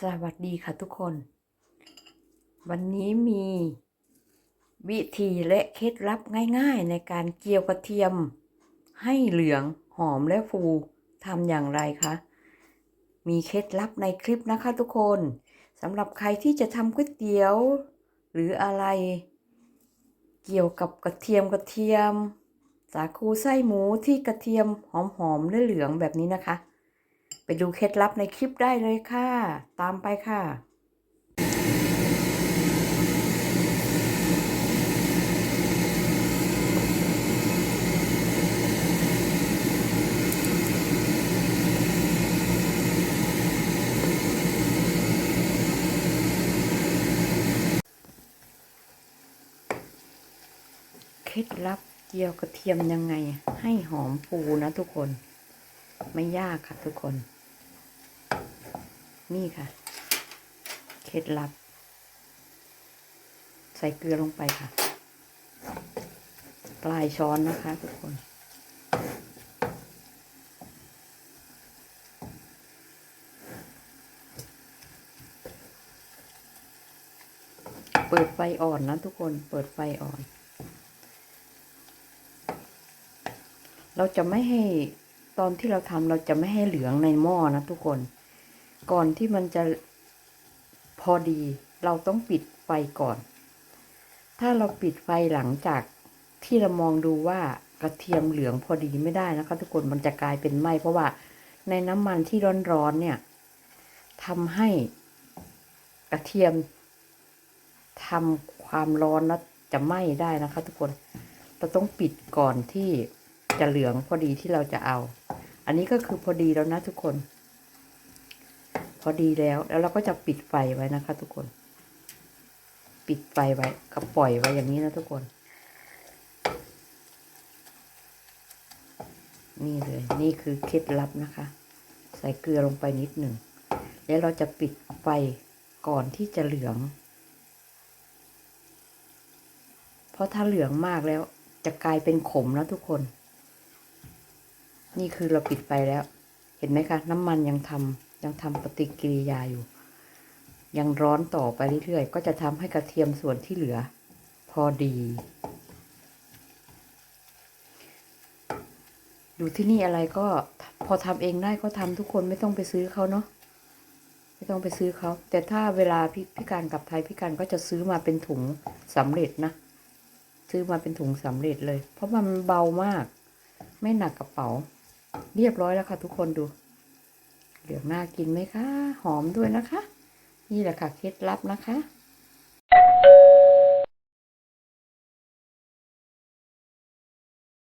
สวัสดีค่ะทุกคน วันนี้มีวิธีและเคล็ดลับง่ายๆ ในการเจียวกระเทียม ให้เหลืองหอมและฟูทำอย่างไรคะมีเคล็ดลับในคลิปนะคะทุกคนสำหรับใครที่จะทำก๋วยเตี๋ยว หรืออะไร เกี่ยวกับกระเทียมกระเทียม สาคูไส้หมูที่กระเทียมหอมๆและเหลืองแบบนี้นะคะ ไปดูเคล็ดลับในคลิปได้เลยค่ะ ตามไปค่ะเคล็ดลับเจียวกระเทียมยังไงให้หอมฟูนะทุกคน ไม่ยากค่ะทุกคน นี่ค่ะ เคล็ดลับ ใส่เกลือลงไปค่ะ ปลายช้อนนะคะทุกคน เปิดไฟอ่อนนะทุกคน เปิดไฟอ่อน เราจะไม่ให้ตอนที่เราทำเราจะไม่ให้เหลืองในหม้อนะทุกคน ก่อนที่มันจะพอดี เราต้องปิดไฟก่อน ถ้าเราปิดไฟหลังจากที่เรามองดูว่ากระเทียมเหลืองพอดีไม่ได้นะคะ ทุกคนมันจะกลายเป็นไหมเพราะว่าในน้ำมันที่ร้อนๆเนี่ยทำให้กระเทียมทำความร้อนแล้วจะไหม้ได้นะคะ ทุกคนเราต้องปิดก่อนที่จะเหลืองพอดีที่เราจะเอา อันนี้ก็คือพอดีแล้วนะทุกคน พอดีแล้ว แล้วเราก็จะปิดไฟไว้นะคะ ทุกคน ปิดไฟไว้ก็ปล่อยไว้อย่างนี้นะทุกคน นี่เลย นี่คือเคล็ดลับนะคะ ใส่เกลือลงไปนิดหนึ่ง แล้วเราจะปิดไฟก่อนที่จะเหลือง เพราะถ้าเหลืองมากแล้วจะกลายเป็นขมนะทุกคน นี่คือเราปิดไฟแล้ว เห็นไหมคะ น้ำมันยังทำ ยังทำปฏิกิริยาอยู่ ยังร้อนต่อไปเรื่อยๆ ก็จะทำให้กระเทียมส่วนที่เหลือ พอดีอยู่ที่นี่อะไรก็พอทำเองได้ก็ทำทุกคนไม่ต้องไปซื้อเขาเนาะไม่ต้องไปซื้อเขา แต่ถ้าเวลาพี่พี่การกลับไทยพี่การก็จะซื้อมาเป็นถุงสำเร็จนะ ซื้อมาเป็นถุงสำเร็จเลย เพราะมันเบามาก ไม่หนักกระเป๋า เรียบร้อยแล้วค่ะทุกคนดู เหลืองน่ากินไหมคะ หอมด้วยนะคะ นี่แหละค่ะเคล็ดลับนะคะ